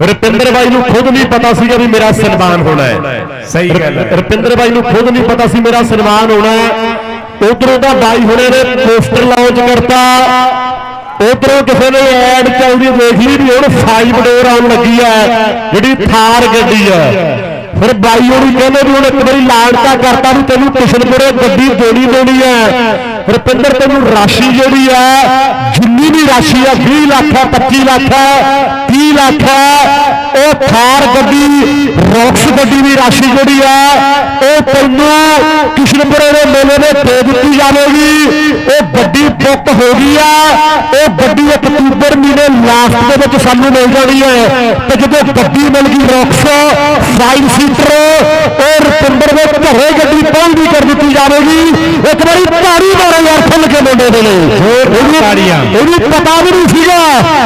ਰੁਪਿੰਦਰ ਬਾਈ ਨੂੰ ਖੁਦ ਨਹੀਂ ਪਤਾ ਸੀਗਾ ਵੀ ਮੇਰਾ ਸਨਮਾਨ ਹੋਣਾ ਹੈ। ਸਹੀ ਗੱਲ ਹੈ। ਰੁਪਿੰਦਰ ਬਾਈ ਨੂੰ ਖੁਦ ਨਹੀਂ ਪਤਾ ਸੀ ਮੇਰਾ ਸਨਮਾਨ ਹੋਣਾ ਹੈ। ਉਧਰੋਂ ਤਾਂ ਬਾਈ ਹੁਣੇ ਨੇ ਪੋਸਟਰ ਲਾਂਚ ਕਰਤਾ। ਉਧਰੋਂ ਕਿਸੇ ਨੇ ਐਡ ਚੱਲਦੀ ਦੇਖ ਲਈ ਵੀ ਹੁਣ 5 ਡੋਰ ਆਉਣ ਲੱਗੀ ਹੈ ਜਿਹੜੀ ਥਾਰ ਗੱਡੀ ਹੈ। ਫਿਰ ਬਾਈ ਹੋਣੀ ਕਹਿੰਦੇ ਵੀ ਹੁਣ ਇੱਕ ਵਾਰੀ ਲਾਂਚਤਾ ਕਰਤਾ ਵੀ ਤੈਨੂੰ ਕਿਸ਼ਨਪੁਰੇ ਗੱਡੀ ਦੇਣੀ ਦੇਣੀ ਹੈ। ਰੁਪਿੰਦਰ, ਤੈਨੂੰ ਰਾਸ਼ੀ ਜਿਹੜੀ ਹੈ ਜਿੰਨੀ ਵੀ ਰਾਸ਼ੀ ਹੈ 20 ਲੱਖ ਹੈ 25 ਲੱਖ ਹੈ 30 ਲੱਖ ਹੈ ਉਹ ਥਾਰ ਗੱਡੀ, ਰੋਕਸ ਗੱਡੀ ਦੀ ਰਾਸ਼ੀ ਜਿਹੜੀ ਹੈ ਉਹ ਤੈਨੂੰ ਕਿਸ਼ਨਪੁਰੇ ਦੇ ਮੇਲੇ ਦੇ ਦੇ ਦਿੱਤੀ ਜਾਵੇਗੀ। ਉਹ ਗੱਡੀ ਬੁੱਕ ਹੋ ਗਈ ਹੈ ਉਹ ਗੱਡੀ ਅਕਤੂਬਰ ਮਹੀਨੇ ਲਾਸਟ ਦੇ ਵਿੱਚ ਸਾਨੂੰ ਮਿਲ ਜਾਣੀ ਹੈ ਤੇ ਜਦੋਂ ਗੱਡੀ ਮਿਲ ਗਈ ਰੋਕਸ 5 ਸੀਟਰ ਉਹ ਰੁਪਿੰਦਰ ਦੇ ਘਰੇ ਗੱਡੀ ਪਹੁੰਚਦੀ ਕਰ ਦਿੱਤੀ ਜਾਵੇਗੀ। ਨੇ। ਤਾੜੀਆਂ। ਉਹਨੂੰ ਪਤਾ ਵੀ ਨਹੀਂ ਸੀਗਾ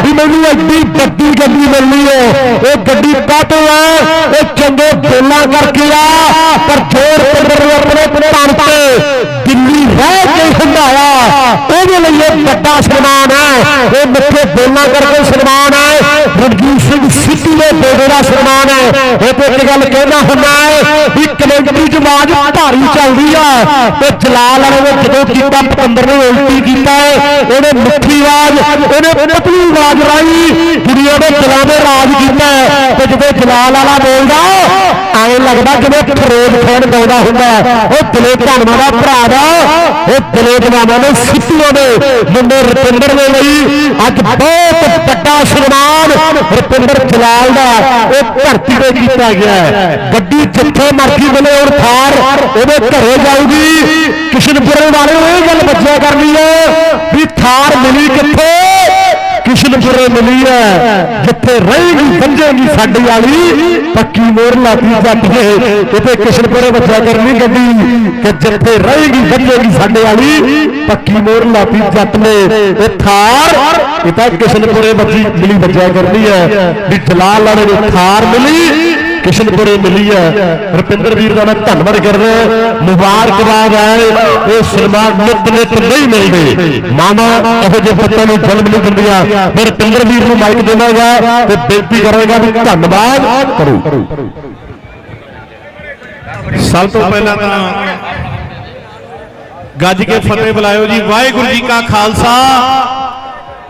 ਵੀ ਮੈਨੂੰ ਐਡੀ ਵੱਡੀ ਗੱਡੀ ਮਿਲਣੀ ਹੈ। ਇਹ ਗੱਡੀ ਕਾਟੋ ਹੈ? ਇਹ ਚੰਗੇ ਬੋਲਾਂ ਕਰਕੇ ਆ। ਪਰ ਜੋਰ ਪਿੰਦਰ ਨੂੰ ਆਪਣੇ ਤਨ ਤੇ ਦਿੱਲੀ ਰਹਿ ਕੇ ਹੰਡਾਇਆ ਉਹਦੇ ਲਈ ਇਹ ਵੱਡਾ ਸਨਮਾਨ ਹੈ। ਇਹ ਮਿੱਠੇ ਬੋਲਾਂ ਕਰਕੇ ਸਨਮਾਨ ਹੈ। ਰਣਜੀਤ ਸਿੰਘ ਸਿੱਧੂ ਦੇ ਬੇੜੇ ਦਾ ਸਨਮਾਨ ਹੈ। ਇਹ ਤੇ ਇੱਕ ਗੱਲ ਕਹਿਣਾ ਹੁੰਦਾ ਹੈ ਵੀ ਕਮੇਟੀ ਚ ਆਵਾਜ਼ ਭਾਰੀ ਚੱਲਦੀ ਆ। ਤੇ ਜਲਾਲ ਵਾਲੇ ਨੇ ਜਦੋਂ ਕੀਤਾ, ਪਤੰਦਰ ਨੇ ਉਲਟੀ ਕੀਤਾ ਹੈ ਉਹਨੇ ਮਿੱਠੀ ਆਵਾਜ਼, ਉਹਨੇ ਪਤਲੀ ਆਵਾਜ਼ ਰਾਈ ਦੁਨੀਆ ਦੇ ਦਿਲਾਂ ਦੇ ਰਾਜ ਕੀਤਾ ਤੇ ਜਦੋਂ ਜਲਾਲ ਵਾਲਾ ਬੋਲਦਾ, ਐਂ ਲੱਗਦਾ ਜਿਵੇਂ ਫਰੋਜ਼ ਫੈਨ ਗਾਉਂਦਾ ਹੁੰਦਾ ਉਹ ਦਿਲੇ ਧਨਵਾ ਦਾ ਭਰਾ ਦਾ ਉਹ ਦਿਲੇ ਜਵਾਨਾਂ ਨੇ ਸਿੱਧੂਆਂ ਦੇ ਮੁੰਡੇ ਰੁਪਿੰਦਰ ਦੇ ਲਈ। ਅੱਜ ਬਹੁਤ ਵੱਡਾ ਸਨਮਾਨ ਰੁਪਿੰਦਰ ਜਲਾਲ ਦਾ। ਉਹ ਧਰਤੀ ਤੇ ਕੀਤਾ ਗਿਆ ਹੈ ਗੱਡੀ ਜਿੱਥੇ ਮਰਜ਼ੀ ਮਿਲੇ ਔਰ ਥਾਰ ਉਹਦੇ ਘਰੇ ਜਾਊਗੀ। ਕਿਸ਼ਨਪੁਰੇ ਵਾਲੇ ਨੂੰ ਇਹ ਗੱਲ ਬੱਚਿਆ ਕਰਨੀ ਹੈ ਵੀ ਥਾਰ ਮਿਲੀ ਕਿੱਥੇ? ਕਿਸ਼ਨਪੁਰੇ ਮਿਲੀ ਹੈ। ਜਿੱਥੇ ਰਹੇਗੀ, ਵੱਜੇਗੀ ਸਾਡੀ ਵਾਲੀ। ਪੱਕੀ ਮੋਹਰ ਲਾਤੀ ਜੱਟ ਨੇ। ਕਿਸ਼ਨਪੁਰੇ ਬੱਚਿਆ ਕਰਨੀ ਗੱਡੀ ਕਿ ਜਿੱਥੇ ਰਹੇਗੀ, ਵੱਜੇਗੀ ਸਾਡੇ ਵਾਲੀ। ਪੱਕੀ ਮੋਹਰ ਲਾਤੀ ਜੱਟ ਨੇ। ਇਹ ਥਾਰ, ਇਹ ਤਾਂ ਕਿਸ਼ਨਪੁਰੇ ਬੱਜੀ ਮਿਲੀ ਬੱਚਿਆ ਕਰਨੀ ਹੈ। ਵੀ ਜਲਾਲ ਵਾਲੇ ਨੂੰ ਥਾਰ ਮਿਲੀ। ਕਿਸ਼ਨਪੁਰੇ ਮਿਲੀ ਹੈ। ਰਪਿੰਦਰ ਵੀਰ ਦਾ ਮੈਂ ਧੰਨਵਾਦ ਕਰਦਾ ਮੁਬਾਰਕਬਾਦ ਹੈ। ਇਹ ਸਨਮਾਨ ਨਿਤ ਨਿਤ ਨਹੀਂ ਮਿਲਦੇ। ਮਾਮਾ, ਇਹੋ ਜਿਹੇ ਬੱਚਿਆਂ ਨੂੰ ਜਨਮ ਨਹੀਂ ਦਿੰਦੀਆਂ। ਮੈਂ ਰੁਪਿੰਦਰ ਵੀਰ ਨੂੰ ਮਾਈਕ ਦੇਵਾਂਗਾ ਤੇ ਬੇਨਤੀ ਕਰਾਂਗਾ ਵੀ ਧੰਨਵਾਦ ਕਰੋ। ਸਭ ਤੋਂ ਪਹਿਲਾਂ ਤਾਂ ਗੱਜ ਕੇ ਫਤਿਹ ਬੁਲਾਇਓ ਜੀ। ਵਾਹਿਗੁਰੂ ਜੀ ਕਾ ਖਾਲਸਾ।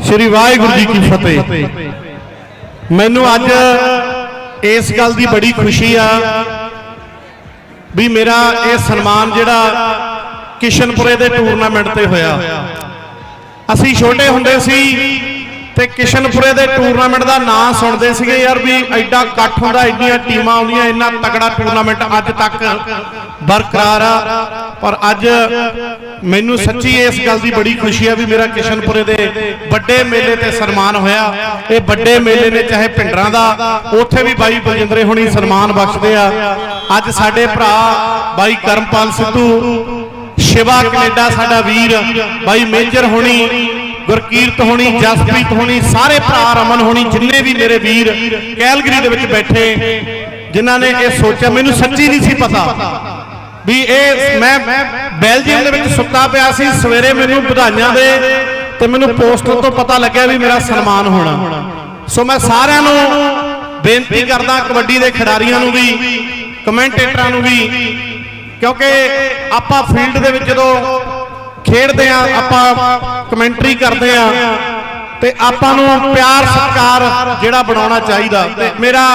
ਸ੍ਰੀ ਵਾਹਿਗੁਰੂ ਜੀ ਕੀ ਫਤਿਹ। ਮੈਨੂੰ ਅੱਜ ਇਸ ਗੱਲ ਦੀ ਬੜੀ ਖੁਸ਼ੀ ਆ ਵੀ ਮੇਰਾ ਇਹ ਸਨਮਾਨ ਜਿਹੜਾ ਕਿਸ਼ਨਪੁਰੇ ਦੇ ਟੂਰਨਾਮੈਂਟ ਤੇ ਹੋਇਆ। ਅਸੀਂ ਛੋਟੇ ਹੁੰਦੇ ਸੀ ਤੇ ਕਿਸ਼ਨਪੁਰੇ ਦੇ ਟੂਰਨਾਮੈਂਟ ਦਾ ਨਾਂ ਸੁਣਦੇ ਸੀਗੇ ਯਾਰ ਵੀ ਐਡਾ ਇਕੱਠ ਹੁੰਦਾ, ਐਡੀਆਂ ਟੀਮਾਂ ਆਉਂਦੀਆਂ, ਇੰਨਾ ਤਕੜਾ ਟੂਰਨਾਮੈਂਟ ਅੱਜ ਤੱਕ ਬਰਕਰਾਰ ਆ। ਪਰ ਅੱਜ ਮੈਨੂੰ ਸੱਚੀ ਇਸ ਗੱਲ ਦੀ ਬੜੀ ਖੁਸ਼ੀ ਆ ਵੀ ਮੇਰਾ ਕਿਸ਼ਨਪੁਰੇ ਦੇ ਵੱਡੇ ਮੇਲੇ ਤੇ ਸਨਮਾਨ ਹੋਇਆ। ਇਹ ਵੱਡੇ ਮੇਲੇ ਨੇ, ਚਾਹੇ ਪਿੰਡਰਾਂ ਦਾ, ਉੱਥੇ ਵੀ ਬਾਈ ਬਲਜਿੰਦਰੇ ਹੁਣੀ ਸਨਮਾਨ ਬਖਸ਼ਦੇ ਆ। ਅੱਜ ਸਾਡੇ ਭਰਾ ਬਾਈ ਕਰਮਪਾਲ ਸਿੱਧੂ, ਸ਼ਿਵਾ ਕੈਨੇਡਾ ਸਾਡਾ ਵੀਰ, ਬਾਈ ਮੇਜਰ ਹੋਣੀ ਗੁਰਕੀਰਤ ਹੋਣੀ, ਜਸਪ੍ਰੀਤ ਹੋਣੀ, ਸਾਰੇ ਭਰਾ ਰਮਨ ਹੋਣੀ, ਜਿੰਨੇ ਵੀ ਮੇਰੇ ਵੀਰ ਕੈਲਗਰੀ ਦੇ ਵਿੱਚ ਬੈਠੇ, ਜਿਨ੍ਹਾਂ ਨੇ ਇਹ ਸੋਚਿਆ, ਮੈਨੂੰ ਸੱਚੀ ਨਹੀਂ ਸੀ ਪਤਾ ਵੀ ਇਹ ਮੈਂ ਬੈਲਜੀਅਮ ਦੇ ਵਿੱਚ ਸੁੱਤਾ ਪਿਆ ਸੀ, ਸਵੇਰੇ ਮੈਨੂੰ ਵਧਾਈਆਂ ਦੇ ਤੇ ਮੈਨੂੰ ਪੋਸਟਰ ਤੋਂ ਪਤਾ ਲੱਗਿਆ ਵੀ ਮੇਰਾ ਸਨਮਾਨ ਹੋਣਾ। ਸੋ ਮੈਂ ਸਾਰਿਆਂ ਨੂੰ ਬੇਨਤੀ ਕਰਦਾ, ਕਬੱਡੀ ਦੇ ਖਿਡਾਰੀਆਂ ਨੂੰ ਵੀ, ਕਮੈਂਟੇਟਰਾਂ ਨੂੰ ਵੀ, ਕਿਉਂਕਿ ਆਪਾਂ ਫੀਲਡ ਦੇ ਵਿੱਚ ਜਦੋਂ ਖੇਡਦੇ ਆ, ਆਪਾਂ ਕਮੈਂਟਰੀ ਕਰਦੇ ਆ। ਤੇ ਆਪਾਂ ਨੂੰ ਪਿਆਰ, ਸਤਿਕਾਰ ਜਿਹੜਾ ਬਣਾਉਣਾ ਚਾਹੀਦਾ। ਤੇ ਮੇਰਾ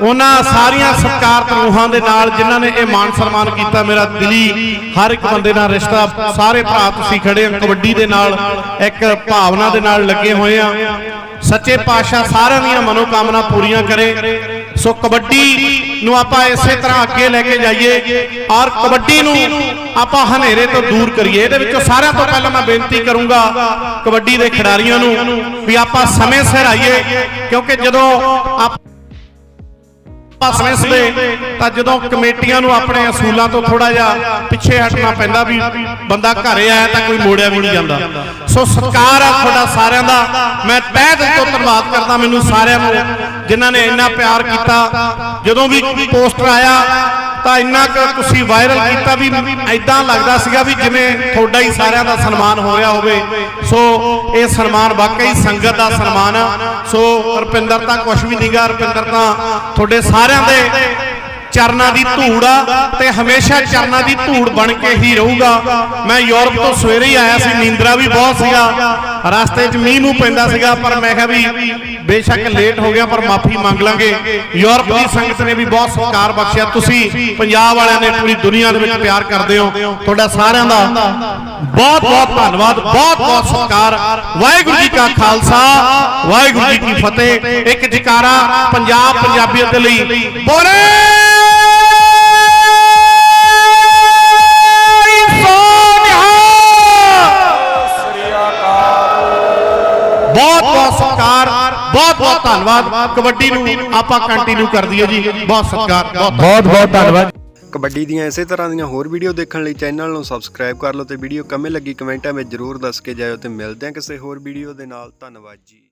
ਉਹਨਾਂ ਸਾਰੀਆਂ ਸਤਿਕਾਰਤ ਰੂਹਾਂ ਦੇ ਨਾਲ ਜਿਨ੍ਹਾਂ ਨੇ ਇਹ ਮਾਨ ਸਨਮਾਨ ਕੀਤਾ, ਮੇਰਾ ਦਿਲੀ ਹਰ ਇੱਕ ਬੰਦੇ ਨਾਲ ਰਿਸ਼ਤਾ। ਸਾਰੇ ਭਰਾ ਤੁਸੀਂ ਖੜੇ ਹੋ, ਕਬੱਡੀ ਦੇ ਨਾਲ, ਇੱਕ ਭਾਵਨਾ ਦੇ ਨਾਲ ਲੱਗੇ ਹੋਏ ਆ। ਸੱਚੇ ਪਾਤਸ਼ਾਹ ਸਾਰਿਆਂ ਦੀਆਂ ਮਨੋਕਾਮਨਾ ਪੂਰੀਆਂ ਕਰੇ। ਸੋ ਕਬੱਡੀ ਨੂੰ ਆਪਾਂ ਇਸੇ ਤਰ੍ਹਾਂ ਅੱਗੇ ਲੈ ਕੇ ਜਾਈਏ ਔਰ ਕਬੱਡੀ ਨੂੰ ਆਪਾਂ ਹਨੇਰੇ ਤੋਂ ਦੂਰ ਕਰੀਏ। ਇਹਦੇ ਵਿੱਚੋਂ ਸਾਰਿਆਂ ਤੋਂ ਪਹਿਲਾਂ ਮੈਂ ਬੇਨਤੀ ਕਰੂੰਗਾ ਕਬੱਡੀ ਦੇ ਖਿਡਾਰੀਆਂ ਨੂੰ ਵੀ ਆਪਾਂ ਸਮੇਂ ਸਿਰ ਆਈਏ, ਕਿਉਂਕਿ ਜਦੋਂ ਆਪਾਂ ਸਮੇਂ ਸਿਰ ਤਾਂ ਜਦੋਂ ਕਮੇਟੀਆਂ ਨੂੰ ਆਪਣੇ ਅਸੂਲਾਂ ਤੋਂ ਥੋੜਾ ਜਿਹਾ ਪਿੱਛੇ ਹਟਣਾ ਪੈਂਦਾ ਵੀ ਬੰਦਾ ਘਰੇ ਆਇਆ ਤਾਂ ਕੋਈ ਮੋੜਿਆ ਵੀ ਨਹੀਂ ਜਾਂਦਾ। ਸੋ ਸਤਿਕਾਰ ਆ ਤੁਹਾਡਾ ਸਾਰਿਆਂ ਦਾ। ਮੈਂ ਤਹਿ ਦਿਲ ਤੋਂ ਧੰਨਵਾਦ ਕਰਦਾ, ਮੈਨੂੰ ਸਾਰਿਆਂ ਨੂੰ ਜਿਨ੍ਹਾਂ ਨੇ ਇੰਨਾ ਪਿਆਰ ਕੀਤਾ, ਜਦੋਂ ਵੀ ਪੋਸਟਰ ਆਇਆ, ਤਾਂ ਇੰਨਾ ਕੁ ਤੁਸੀਂ ਵਾਇਰਲ ਕੀਤਾ ਵੀ ਐਦਾਂ ਲੱਗਦਾ ਸੀਗਾ ਵੀ ਜਿਵੇਂ ਤੁਹਾਡਾ ਹੀ ਸਾਰਿਆਂ ਦਾ ਸਨਮਾਨ ਹੋ ਰਿਹਾ ਹੋਵੇ। ਸੋ ਇਹ ਸਨਮਾਨ ਵਾਕਈ ਸੰਗਤ ਦਾ ਸਨਮਾਨ ਆ। ਸੋ ਰੁਪਿੰਦਰ ਤਾਂ ਕੁਝ ਵੀ ਨਹੀਂਗਾ ਰੁਪਿੰਦਰ ਤਾਂ ਤੁਹਾਡੇ ਸਾਰਿਆਂ ਦੇ ਚਰਨਾਂ ਦੀ ਧੂੜ ਆ ਤੇ ਹਮੇਸ਼ਾ ਚਰਨਾਂ ਦੀ ਧੂੜ ਬਣ ਕੇ ਹੀ ਰਹੂਗਾ। ਮੈਂ ਯੂਰਪ ਤੋਂ ਸਵੇਰੇ ਹੀ ਆਇਆ ਸੀ, ਨੀਂਦਰਾ ਵੀ ਬਹੁਤ ਸੀਗਾ। ਰਸਤੇ 'ਚ ਮੀਂਹ ਨੂੰ ਪੈਂਦਾ ਸੀਗਾ, ਪਰ ਮੈਂ ਕਿਹਾ ਵੀ ਬੇਸ਼ੱਕ ਲੇਟ ਹੋ ਗਿਆ, ਪਰ ਮਾਫੀ ਮੰਗ ਲਾਂਗੇ। ਯੂਰਪ ਦੀ ਸੰਗਤ ਨੇ ਵੀ ਬਹੁਤ ਸਤਿਕਾਰ ਬਖਸ਼ਿਆ। ਤੁਸੀਂ ਪੰਜਾਬ ਵਾਲਿਆਂ ਨੇ ਪੂਰੀ ਦੁਨੀਆ ਦੇ ਵਿੱਚ ਪਿਆਰ ਕਰਦੇ ਹੋ। ਤੁਹਾਡਾ ਸਾਰਿਆਂ ਦਾ ਬਹੁਤ ਬਹੁਤ ਧੰਨਵਾਦ, ਬਹੁਤ ਬਹੁਤ ਸਤਿਕਾਰ। ਵਾਹਿਗੁਰੂ ਜੀ ਕਾ ਖਾਲਸਾ, ਵਾਹਿਗੁਰੂ ਜੀ ਕੀ ਫਤਿਹ। ਇੱਕ ਜਕਾਰਾ ਪੰਜਾਬ ਪੰਜਾਬੀਅਤ ਲਈ ਬੋਲੇ! ਧੰਨਵਾਦ। ਕਬੱਡੀ ਨੂੰ ਆਪਾਂ ਕੰਟੀਨਿਊ ਕਰ ਦਈਏ ਜੀ। ਬਹੁਤ ਸਤਿਕਾਰ ਬਹੁਤ ਬਹੁਤ ਬਹੁਤ ਧੰਨਵਾਦ। ਕਬੱਡੀ ਦੀਆਂ ਇਸੇ ਤਰ੍ਹਾਂ ਦੀਆਂ ਹੋਰ ਵੀਡੀਓ ਦੇਖਣ ਲਈ ਚੈਨਲ ਨੂੰ ਸਬਸਕ੍ਰਾਈਬ ਕਰ ਲਓ ਤੇ ਵੀਡੀਓ ਕਿਵੇਂ ਲੱਗੀ ਕਮੈਂਟਾਂ ਵਿੱਚ ਜਰੂਰ ਦੱਸ ਕੇ ਜਾਇਓ ਤੇ ਮਿਲਦੇ ਹਾਂ ਕਿਸੇ ਹੋਰ ਵੀਡੀਓ ਦੇ ਨਾਲ। ਧੰਨਵਾਦ ਜੀ।